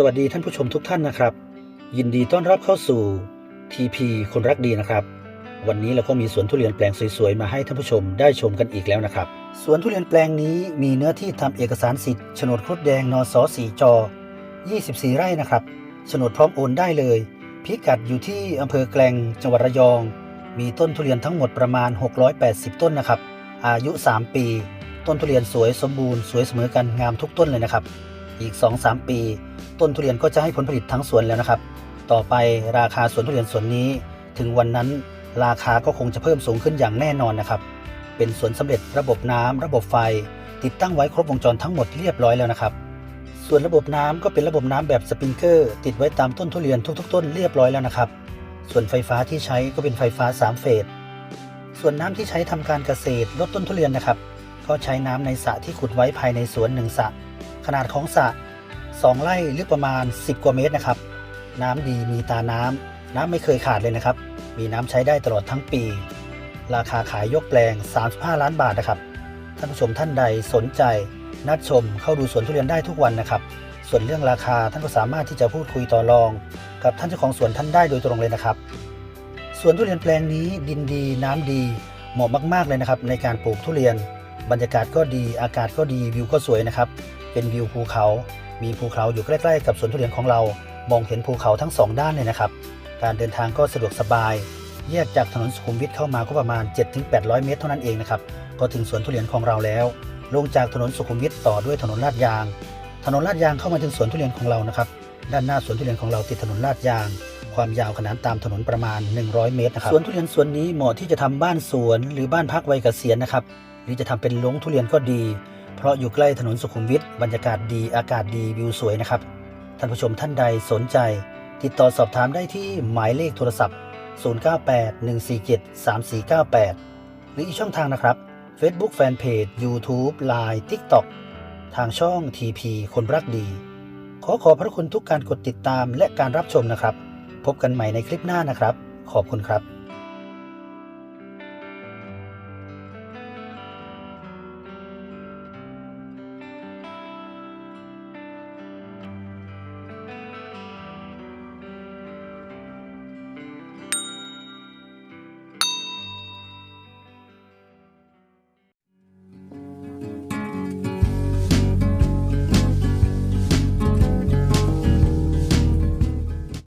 สวัสดีท่านผู้ชมทุกท่านนะครับ ยินดีต้อนรับเข้าสู่ TP คนรักดีนะครับ วันนี้เราก็มีสวนทุเรียนแปลงสวยๆมาให้ท่านผู้ชมได้ชมกันอีกแล้วนะครับ สวนทุเรียนแปลงนี้มีเนื้อที่ทำเอกสารสิทธิ์โฉนดครุฑแดงนสสีจอ 24 ไร่นะครับโฉนดพร้อมโอนได้เลย พิกัดอยู่ที่อำเภอแกลงจังหวัดระยอง มีต้นทุเรียนทั้งหมดประมาณ 680 ต้นนะครับ อายุ 3 ปี ต้นทุเรียนสวยสมบูรณ์สวยเสมอกันงามทุกต้นเลยนะครับ อีก 2-3 ปี ต้นทุเรียนก็จะให้ผลผลิตทั้งสวนแล้วนะครับ ต่อไปราคาสวนทุเรียนสวนนี้ ถึงวันนั้นราคาก็คงจะเพิ่มสูงขึ้นอย่างแน่นอนนะครับ เป็นสวนสำเร็จระบบน้ำระบบไฟ ติดตั้งไว้ครบวงจรทั้งหมดเรียบร้อยแล้วนะครับ ส่วนระบบน้ำก็เป็นระบบน้ำแบบสปริงเกอร์ ติดไว้ตามต้นทุเรียนทุกๆ ต้นเรียบร้อยแล้วนะครับ ส่วนไฟฟ้าที่ใช้ก็เป็นไฟฟ้า 3 เฟส ส่วนน้ำที่ใช้ทำการเกษตรลดต้นทุเรียนนะครับ ก็ใช้น้ำในสระที่ขุดไว้ภายในสวนหนึ่งสระขนาดของสระ 2 ไร่ลึกประมาณ 10 กว่าเมตรนะครับ น้ำดีมีตาน้ำ น้ำไม่เคยขาดเลยนะครับ มีน้ำใช้ได้ตลอดทั้งปี ราคาขายยกแปลง 35 ล้านบาทนะครับ ท่านผู้ชมท่านใดสนใจ นัดชมเข้าดูสวนทุเรียนได้ทุกวันนะครับ ส่วนเรื่องราคาท่านก็สามารถที่จะพูดคุยต่อรอง กับท่านเจ้าของสวนท่านได้โดยตรงเลยนะครับ สวนทุเรียนแปลงนี้ดินดีน้ำดีเหมาะมาก ๆ เลยนะครับในการปลูกทุเรียน บรรยากาศก็ดี อากาศก็ดีวิวก็สวยนะครับ เป็นวิวภูเขา มีภูเขาอยู่ใกล้ๆกับสวนทุเรียนของเรา มองเห็นภูเขาทั้งสองด้านเลยนะครับ การเดินทางก็สะดวกสบาย แยกจากถนนสุขุมวิทเข้ามาก็ประมาณ 7-800 เมตรเท่านั้นเองนะครับ ก็ถึงสวนทุเรียนของเราแล้ว ลงจากถนนสุขุมวิทต่อด้วยถนนลาดยาง ถนนลาดยางเข้ามาถึงสวนทุเรียนของเรานะครับ ด้านหน้าสวนทุเรียนของเราติดถนนลาดยาง ความยาวขนานตามถนนประมาณ 100 เมตรนะครับ สวนทุเรียนสวนนี้เหมาะที่จะทำบ้านสวนหรือบ้านพักวัยเกษียณนะครับ หรือจะทำเป็นลงทุเรียนก็ดี เพราะอยู่ใกล้ถนนสุขุมวิทบรรยากาศดีอากาศดีวิวสวยนะครับ ท่านผู้ชมท่านใดสนใจ ติดต่อสอบถามได้ที่หมายเลขโทรศัพท์ 0981473498 หรืออีกช่องทางนะครับ Facebook Fanpage YouTube Line TikTok ทางช่อง TP คนรักดี ขอขอบพระคุณทุกการกดติดตามและการรับชมนะครับ พบกันใหม่ในคลิปหน้านะครับ ขอบคุณครับ